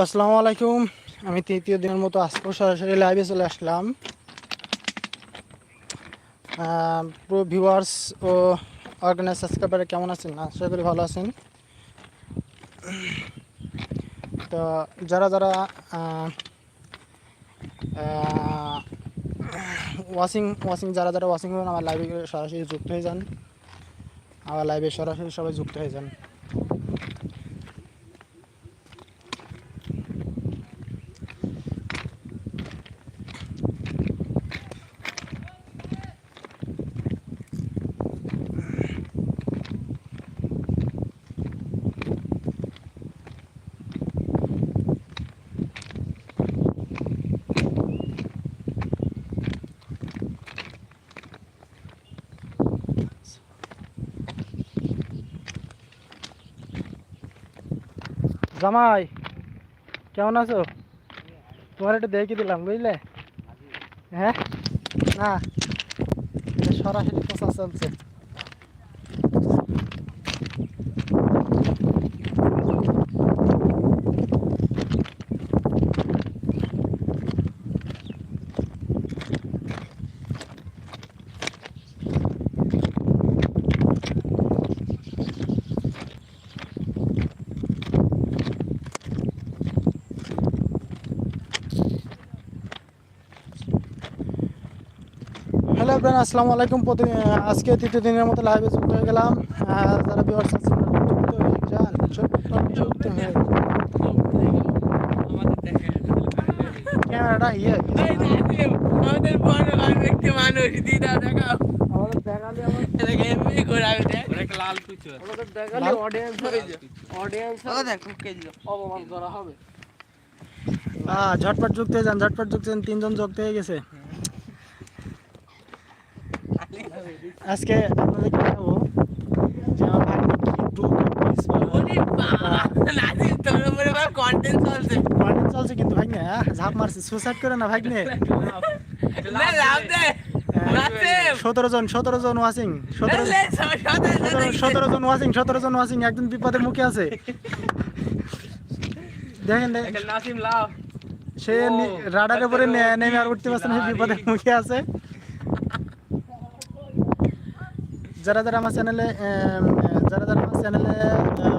আসসালামু আলাইকুম। আমি তৃতীয় দিনের মতো আজকে সরাসরি লাইভে চলে আসলাম। পুরো ভিউয়ার্স ও অর্গানাইজ সাবস্ক্রাইবার কেমন আছেন? আশা করি ভালো আছেন। তো যারা যারা ওয়াশিং ওয়াশিং যারা যারা ওয়াশিং করেন, আমার লাইভে সরাসরি যুক্ত হয়ে যান। আমার লাইভে সরাসরি সবাই যুক্ত হয়ে যান। জামাই কেমন আছো? তোমার একটু দেখে দিলাম বুঝলে? হ্যাঁ? না সরাসরি প্রচার চলছে। হ্যালো আসসালামু আলাইকুম। প্রতি আজকে তৃতীয় দিনের মতো লাইভে যুক্ত হয়ে গেলাম। আর যারা ভিউয়ার্স আছেন যুক্ত হয়ে যান। ছোট্ট যুক্ত হয়ে ক্যামেরাটা ইয়ে আমাদের বড় ভাই মানুষ দিদা দেখাও। আমাদের দেখালে আমার এটাকে এমনি করে আমি দেখ লাল কুচো আমাদের লাল- দেখালে অডিয়েন্স অডিয়েন্স ও দেখ কে দিল অপমান করা হবে। হ্যাঁ ঝটপট যুক্ত হয়ে যান ঝটপট যুক্ত তিনজন যুক্ত হয়ে গেছে। আজকে আপনাদেরকে দেখাবো যে আমার ভাই কি কন্টেন্ট চলছে। কিন্তু ভাই না ঝাঁপ মারছে সুসাইড করে না ভাই নে না লাভ দে। নাসিম সতেরো জন সতেরো সতেরো সতেরো একজন বিপদের মুখে আছে। দেখেন সে রাডারের উপরে নেমে আর উঠতে পারছে না বিপদের মুখে আছে। যারা যারা আমার চ্যানেলে যারা যারা আমার চ্যানেলে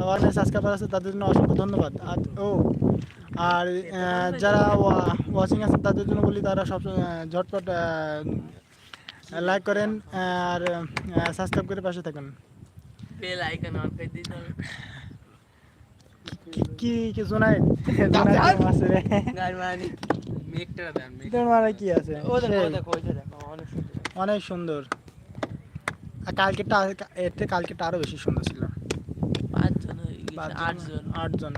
অনলাইন সাবস্ক্রাইবার আছে তাদের জন্য অসংখ্য ধন্যবাদ। আর ও আর যারা ওয়াচিং আছে তাদের জন্য বলি তারা সব ঝটপট লাইক করেন আর সাবস্ক্রাইব করে পাশে থাকুন। বেল আইকন অন করে দিতে কি- কি আছে। দেন মেঘ মানে কি আছে? ও দেখো দেখো অনেক সুন্দর। অনেক সুন্দর। আর কালকেটা এর থেকে কালকেটা আরও বেশি সুন্দর ছিল। পাঁচজন আটজন। আটজন।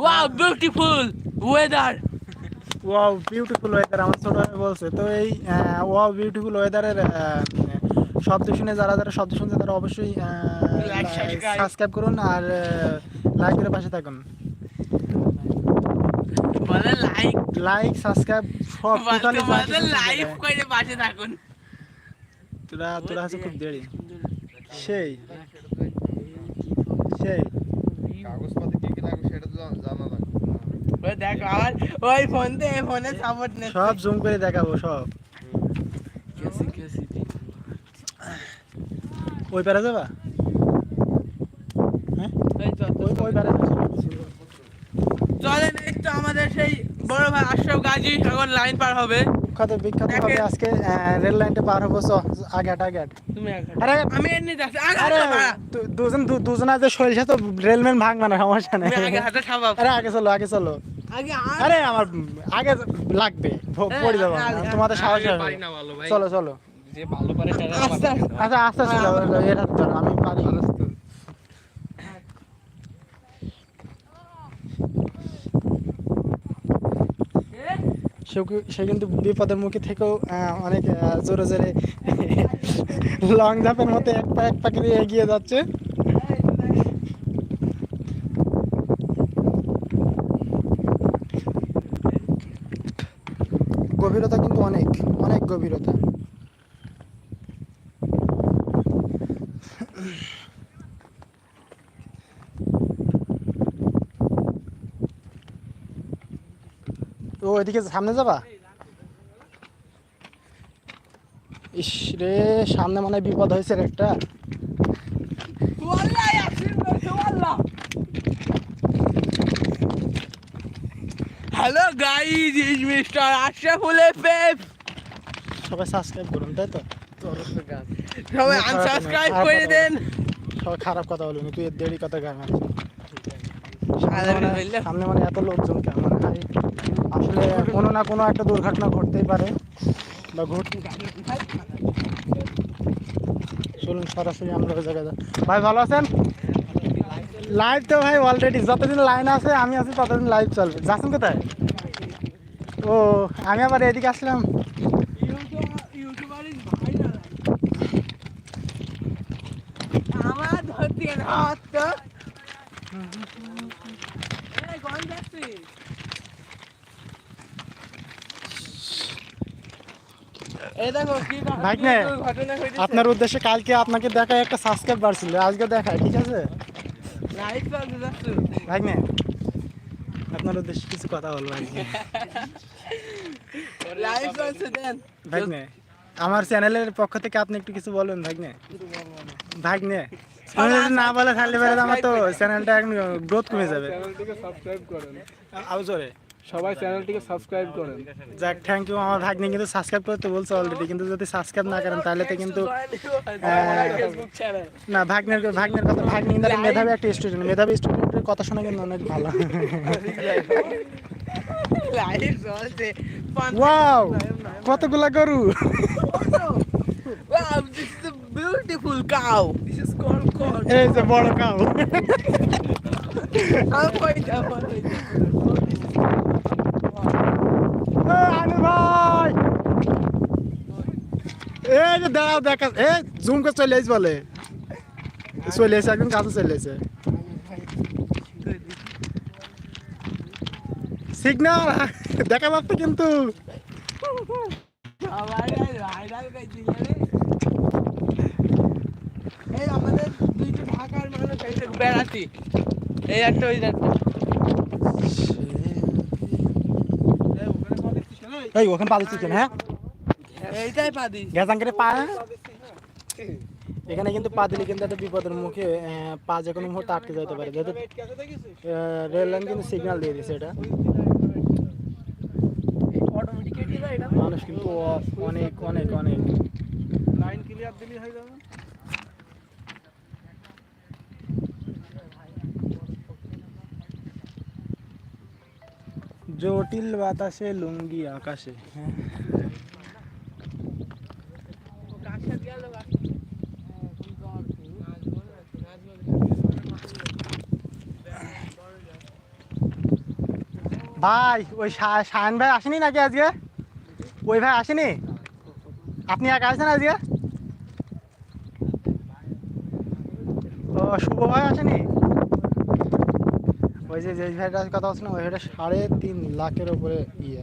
Wow beautiful weather wow beautiful weather আমার ছোট ভাই বলছে। তো এই ওয়াও বিউটিফুল ওয়েদারের শব্দ শুনে যারা যারা শব্দ শুনছে তারা অবশ্যই সাবস্ক্রাইব করুন আর লাইক করে পাশে থাকুন। বলে লাইক লাইক সাবস্ক্রাইব সব লাইভ করে পাশে থাকুন। তোরা তোরা আছে খুব দেরি সেই সেই কাগজপাতি কি কি লাগবে সেটা তো জানা- লাগবে ওই দেখো আমার ওই ফোন দিয়ে ফোনে সাপোর্ট নে সব জুম করে দেখাবো সব কেসি কেসি ওই পারে যাবা হ্যাঁ তো ওই ওই পারে চলেন একটু আমাদের সেই বড় ভাই আশরাফ গাজী এখন লাইন পার হবে বিখ্যাত বিখ্যাত ভাবে আজকে রেল লাইনটা পার হব হাট, আগে আরে আমি এমনি যাচ্ছি। আরে হাঁটো বাড়া। দু- দুজন দুজন আছে শৈলসা তো রেলম্যান ভাঙবে না সমস্যা নেই। আরে আগে চলো আগে চলো। আরে আমার আগে লাগবে হ্যাঁ, পড়ে যাব। তোমাদের সাহস হবে। চলো চলো। আচ্ছা আস্তে আস্তে এটা আমি পারি। সে কিন্তু বিপদের মুখে থেকেও অনেক জোরে জোরে লং জাম্পের মতো এক পা এক পাকে এগিয়ে যাচ্ছে। গভীরতা কিন্তু অনেক অনেক গভীরতা। ওইদিকে সামনে যাবা? ইস রে সামনে মানে বিপদ হয়েছে একটা। Hello guys is mister Ashraful F F subscribe করুন তাই তো? সবাই আনসাবস্ক্রাইব করে দেন। সবাই খারাপ কথা বলুন তুই এর দেরি কথা গান সামনে মানে- এত লোকজন কেন মানে আসলে কোনো না কোনো একটা দুর্ঘটনা ঘটতেই পারে বা ঘট চলুন সরাসরি আমরা ওই জায়গায়। ভাই ভালো আছেন? লাইভ তো ভাই অলরেডি যতদিন লাইন আছে আমি আছি ততদিন লাইভ চলবে। যাচ্ছেন কোথায়? ও আমি আবার এদিকে আসলাম। আমার ধরতে গেলে হাত তো এই কোন যাচ্ছিস এই দেখো কি ঘটনা- ভাগ্নে। আপনার উদ্দেশ্যে কালকে আপনাকে দেখায় একটা সাবস্ক্রাইব বাড়ছিল আজকে দেখায় ঠিক আছে? ভাগ্নে আপনার উদ্দেশ্যে কিছু কথা বলব ভাগ্নে আমার চ্যানেলের পক্ষ থেকে আপনি একটু কিছু বলুন ভাগ্নে। ভাগ্নে না বলে পরে আমার তো চ্যানেলটা গ্রোথ কমে যাবে। আরও জোরে। সবাই চ্যানেলটিকে সাবস্ক্রাইব করেন। যাক থ্যাংক ইউ আমার ভাগ্নি কিন্তু সাবস্ক্রাইব করতে বলছে অলরেডি কিন্তু যদি সাবস্ক্রাইব না করেন তাহলে তো কিন্তু না ভাগ্নের ভাগ্নের কথা ভাগ্নি কিন্তু মেধাবী একটা স্টুডেন্ট মেধাবী স্টুডেন্টের কথা শোনা কিন্তু অনেক ভালো। ওয়াও কতগুলা গরু? Wow, this is a beautiful cow. This is called cow. এই যে বড় কাউ I'm going to ভাই এই যে দেখা এ জুম করে চলে আইস বলে চলে এসে একদম কাছে চলে সিগনাল দেখা পাচ্ছে কিন্তু এই আমাদের দুইটা ঢাকার মানুষ বেড়াতি এই একটা ওই এই ওখানে পা দিচ্ছি কেন হ্যাঁ এইটাই পাদি গ্যাসাং করে পা এখানে কিন্তু পা দিলে কিন্তু একটা বিপদের মুখে আহ, পা যে কোনো মুহূর্তে আটকে যেতে পারে। যেহেতু রেল লাইন কিন্তু সিগন্যাল দিয়ে দিছে এটা। অটোমেটিক্যালি এটা মানুষ কিন্তু অ- অনেক অনেক অনেক। লাইন ক্লিয়ার দিলেই হয়ে যাবে। জটিল বাতাসে লুঙ্গি আকাশে হ্যাঁ। ভাই, ওই শায়ন ভাই আসেনি নাকি আজকে? ওই ভাই আসেনি? আপনি একা আছেন আজকে? ও, শুভ ভাই আসেনি? ওই যে যে ভাইটার কথা বলছেন ওই ভাইটা সাড়ে তিন লাখের উপরে ইয়ে।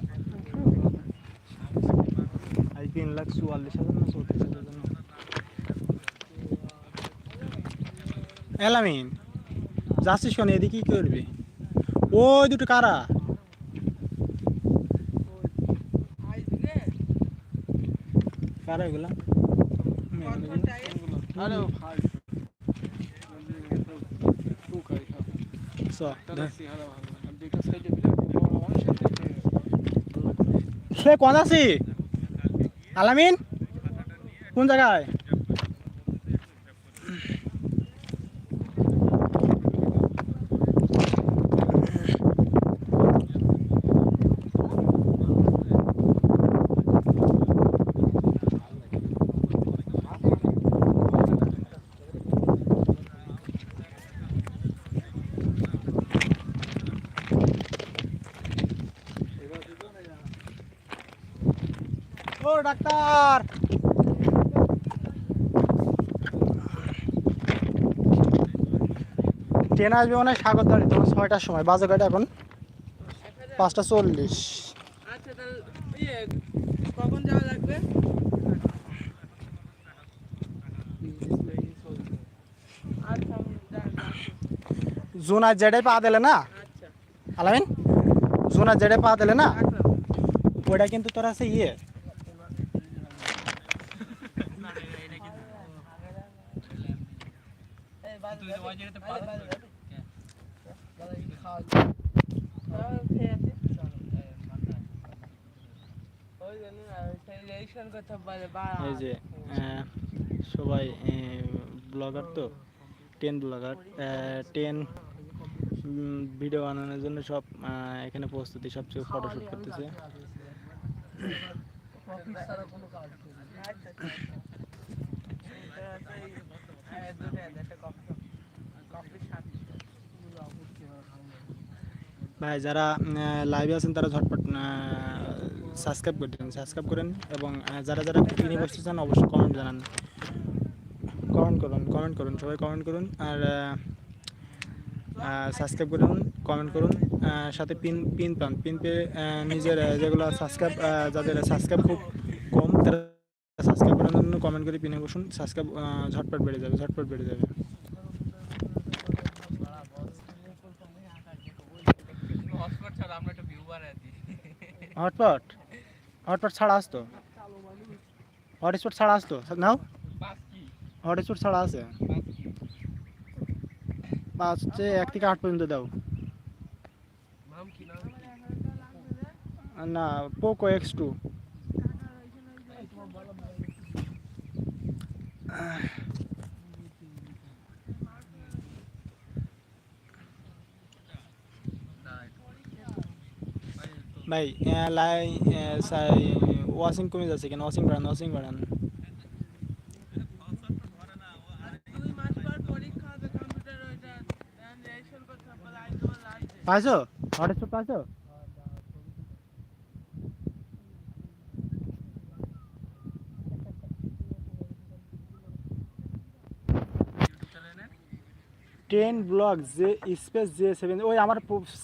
আজ তিন লাখ চুয়াল্লিশ হাজার না চৌত্রিশ হাজার এলামিন যাচ্ছিস শোন এদিকে কি করবি? ওই দুটো কারা? কারা এগুলা? আরে ভাই টু খাই খাও চ, তাহলে ধর। চেহারা ভালো আর দুইটা সাইডে দিলে বড় মানুষের দিকে সে কোন আছি? আলামিন? কোন জায়গায়? ও ডাক্তার। ট্রেন আসবে মানে সাগরদাড়ি তোমার ছয়টার সময় বাজে কয়টা এখন? পাঁচটা চল্লিশ। আচ্ছা ইয়ে কখন যাওয়া লাগবে? আচ্ছা জোনার জেডে পা দিলে না? আচ্ছা। আলামিন জোনার জেডে পা দিলে না? রাখলাম ওটা কিন্তু তোর আছে ইয়ে তুই তো বাজারে পাস এই যে সবাই ব্লগার তো? টেন ব্লগার টেন ভিডিও বানানোর জন্য সব এখানে প্রস্তুতি, সবচেয়ে ফটোশ্যুট করতেছে। ভাই, যারা লাইভে আছেন, তারা ঝটপট সাবস্ক্রাইব করে দিন সাবস্ক্রাইব করেন এবং যারা যারা কিনে বসতে চান অবশ্যই কমেন্ট জানান। কমেন্ট করুন কমেন্ট করুন সবাই কমেন্ট করুন আর সাবস্ক্রাইব করুন কমেন্ট করুন। সাথে পিন পিন পান পিন পেয়ে নিজের যেগুলো সাবস্ক্রাইব যাদের সাবস্ক্রাইব খুব কম তারা সাবস্ক্রাইব করার জন্য কমেন্ট করে পিনে বসুন সাবস্ক্রাইব ঝটপট বেড়ে যাবে ঝটপট বেড়ে যাবে। হটপট? হটপট ছাড়া আসতো? হটস্পট ছাড়া আসতো? নাও। হটস্পট ছাড়া আছে। পাঁচ হচ্ছে এক থেকে আট পর্যন্ত দাও। না, পোকো এক্স টু। ভাই লাই ওয়াশিং কমে যাচ্ছে কেন ওয়াশিং বাড়ান ওয়াশিং বাড়ান পাইছো মাস পর পরীক্ষা হবে কম্পিউটার ওইটা রেজিস্ট্রেশন করতে হবে লাইন তোমার লাগবে পাইছো হটস্পট পাইছো টেন ব্লগ যে স্পেস জে সেভেন ওই আমার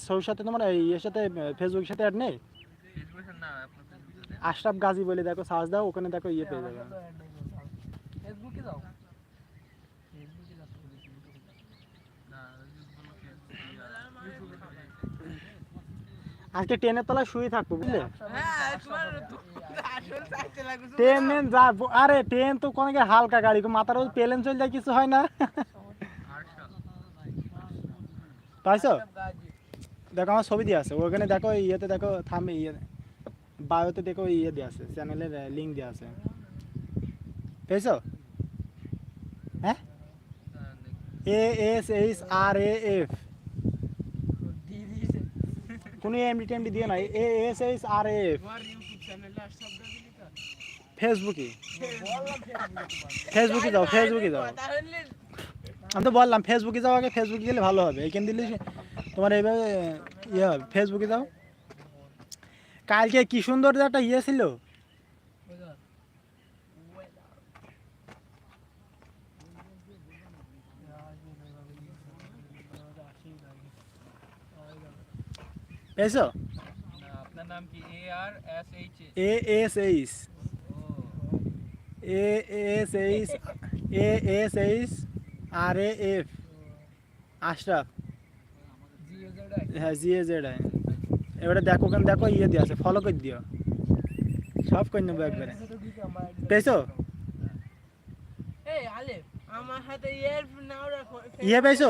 সৌর সাথে তোমার এই সাথে ফেসবুকের সাথে অ্যাড নেই? ফেসবুকে আশরাফ গাজী বলে দেখো সার্চ দাও ওখানে দেখো ইয়ে পেয়ে যাবে। ফেসবুকে আজকে ট্রেনের তলায় শুয়ে থাকব বুঝলে? হ্যাঁ ট্রেন মেন যা আরে ট্রেন তো কোনো হালকা গাড়ি মাথার প্লেন চলে যায় কিছু হয় না। পাইছো দেখো, আমার ছবি দিয়ে আছে। ওখানে দেখো ইয়েতে দেখো থামে ইয়ে বায়োতে দেখো ইয়ে দিয়ে আছে চ্যানেলের লিঙ্ক দিয়ে আছে। পেয়েছ? হ্যাঁ? A, S, H, R, A, F. কোনো এমডি টেমডি দিয়ে না A, S, H, R, A, F. ফেসবুকে। ফেসবুকে যাও ফেসবুকে যাও। আমি তো বললাম ফেসবুকে যাও আগে ফেসবুকে গেলে ভালো হবে। এইখান দিলে তোমার এইভাবে ইয়ে হবে ফেসবুকে যাও। কালকে কি সুন্দর একটা ইয়ে ছিল? পেয়েছ? আপনার নাম কি? A R S H A S H A S H A S H R A F Ashraf হ্যাঁ জি এ জেড আই এবারে দেখো ওখানে দেখো ইয়ে দিয়ে আছে ফলো করে দিও। সব করে নেব একবারে। পেয়েছ? ইয়ে পেয়েছ?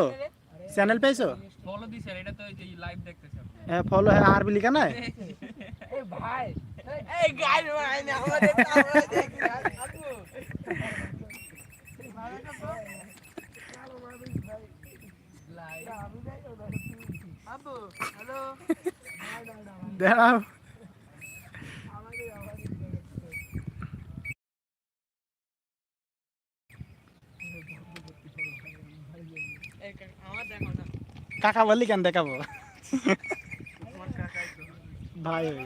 চ্যানেল পেয়েছ? ফলো দিছেন এটা তো এই যে লাইভ দেখতেছেন হ্যাঁ ফলো হ্যাঁ আরবি লিখা নাই এই ভাই এই গাইড ভাই না আমাদের তো আমরা দেখি আপু আবু হ্যালো দাঁড়াও কাকা বললি কেন দেখাবো? আমার ভাই ওই।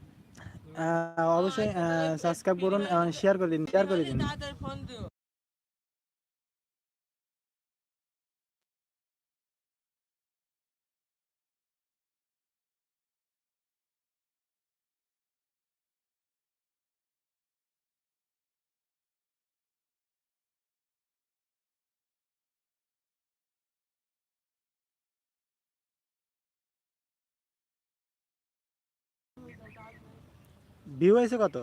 অবশ্যই সাবস্ক্রাইব করুন শেয়ার করে দিন শেয়ার করে দিন। ভিউ হয়েছে কত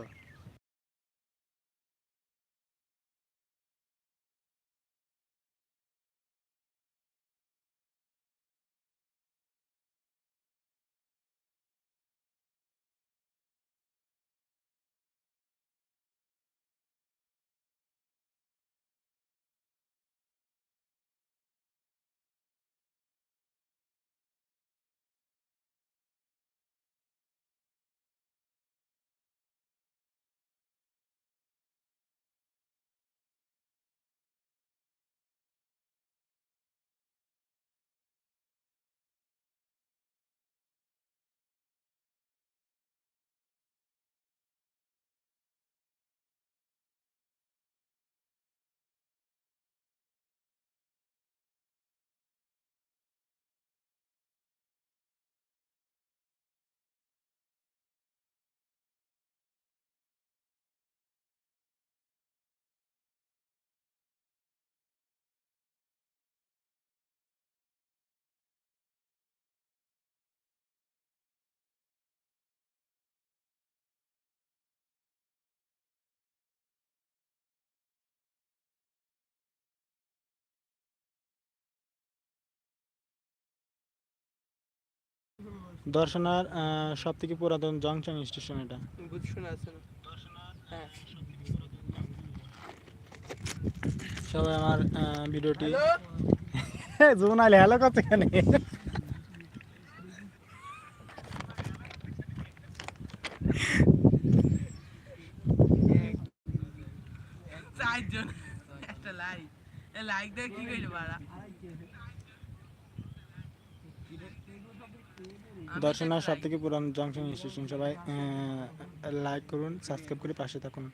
দর্শনার সব থেকে পুরাতন জংশন স্টেশন এটা। হ্যাঁ। সবাই আমার ভিডিওটি হ্যাঁ জুন আলে হ্যালো কত কেন চারজন একটা লাইক এ লাইক দিয়ে কি কইলে বাড়া দর্শনার সব থেকে পুরাতন জংশন স্টেশন সবাই লাইক করুন সাবস্ক্রাইব করে পাশে থাকুন।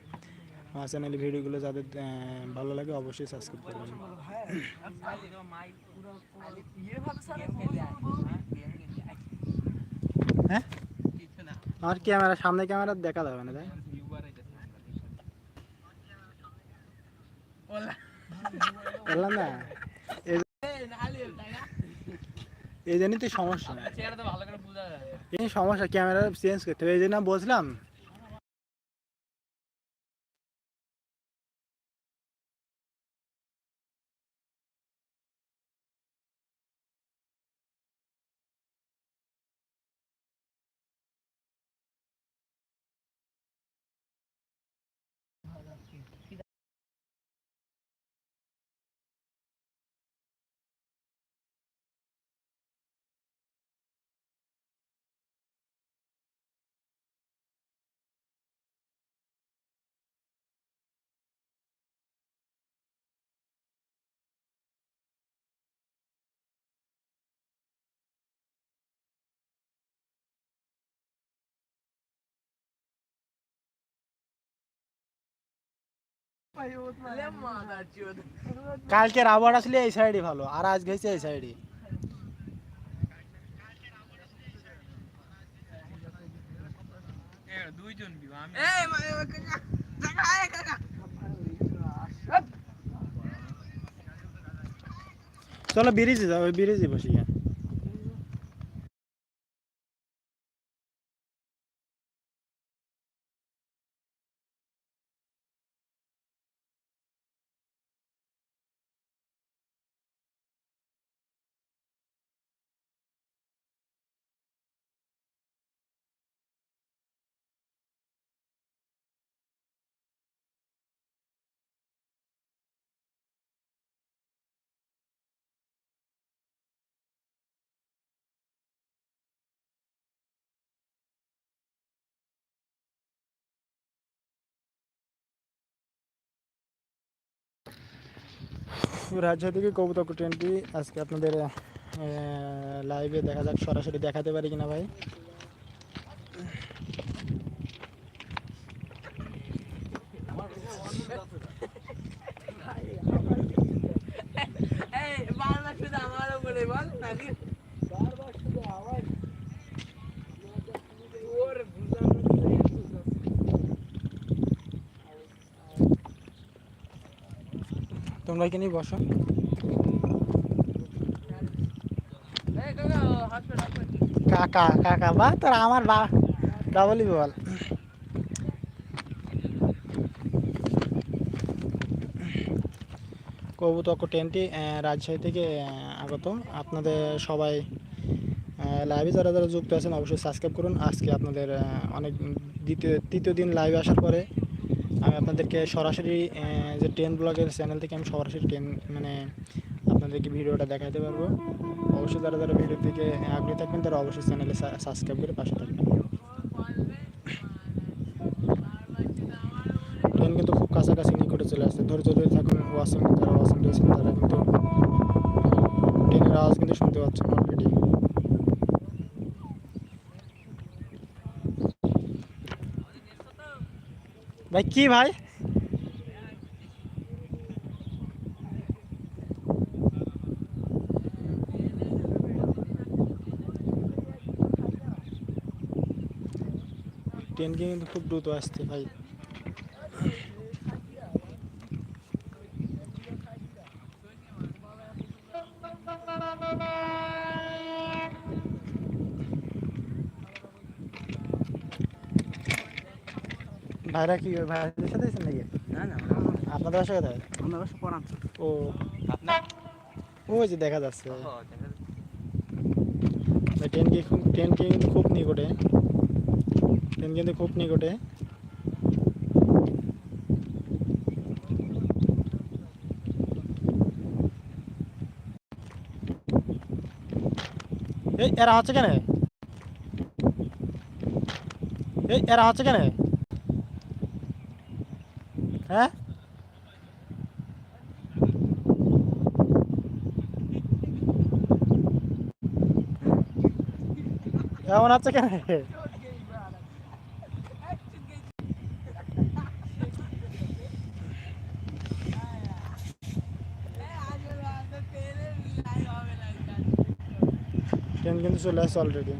আমার চ্যানেলের ভিডিওগুলো যাদের ভালো লাগে অবশ্যই সাবস্ক্রাইব করবেন। হ্যাঁ? আমার ক্যামেরা সামনে ক্যামেরা দেখা যাবে না, তাই? বললাম না। এই জন্যই তো সমস্যা। এই সমস্যা ক্যামেরা চেঞ্জ করতে হবে এই জন্য বলছিলাম কালকের আবহাওয়া আসলে এই সাইডে ভালো আর আজ গেছে এই সাইডে দুইজন চলো ব্রিজে যাও ওই ব্রিজে বসি। রাজশাহী থেকে কবুতক ট্রেনটি আজকে আপনাদের লাইভে দেখা যাক, সরাসরি দেখাতে পারি কিনা ভাই। আমার বলে বল তোমরা এখানেই বসো। কাকা কাকা, বা তোর আমার বা ডাবলই বল। কবুতক টেনটি রাজশাহী থেকে আগত। আপনাদের সবাই লাইভে যারা যারা যুক্ত আছেন, অবশ্যই সাবস্ক্রাইব করুন। আজকে আপনাদের অনেক দ্বিতীয়, তৃতীয় দিন লাইভে আসার পরে আমি আপনাদেরকে সরাসরি যে টেন ব্লগের চ্যানেল থেকে আমি সরাসরি টেন মানে আপনাদেরকে ভিডিওটা দেখাতে পারব। অবশ্যই যারা যারা ভিডিওর দিকে আগ্রহী থাকবেন, তারা অবশ্যই চ্যানেলে সাবস্ক্রাইব করে পাশে থাকবেন। ট্রেন কিন্তু খুব কাছাকাছি নিকটে চলে আসছে। ধৈর্য ধরে থাকুন ওয়াশিং যারা ওয়াশিং রয়েছেন, তারা কিন্তু ট্রেনের আওয়াজ কিন্তু শুনতে পাচ্ছেন অলরেডি ভাই কি ভাই? ট্রেন কিন্তু খুব দ্রুত আসছে ভাই। ভাইরা কি ভাইদের সাথে আছেন নাকি? না না। আপনাদের বাসা কোথায়? আমরা অবশ্য পড়ান ও। আপনার ওই যে দেখা যাচ্ছে। ট্রেন কি ট্রেন কিন্তু খুব নিকটে। ট্রেন কিন্তু খুব নিকটে। এই এরা হচ্ছে কেন? এই এরা হচ্ছে কেন হ্যাঁ এমন হচ্ছে কেন ট্রেন কিন্তু চলে আসছে অলরেডি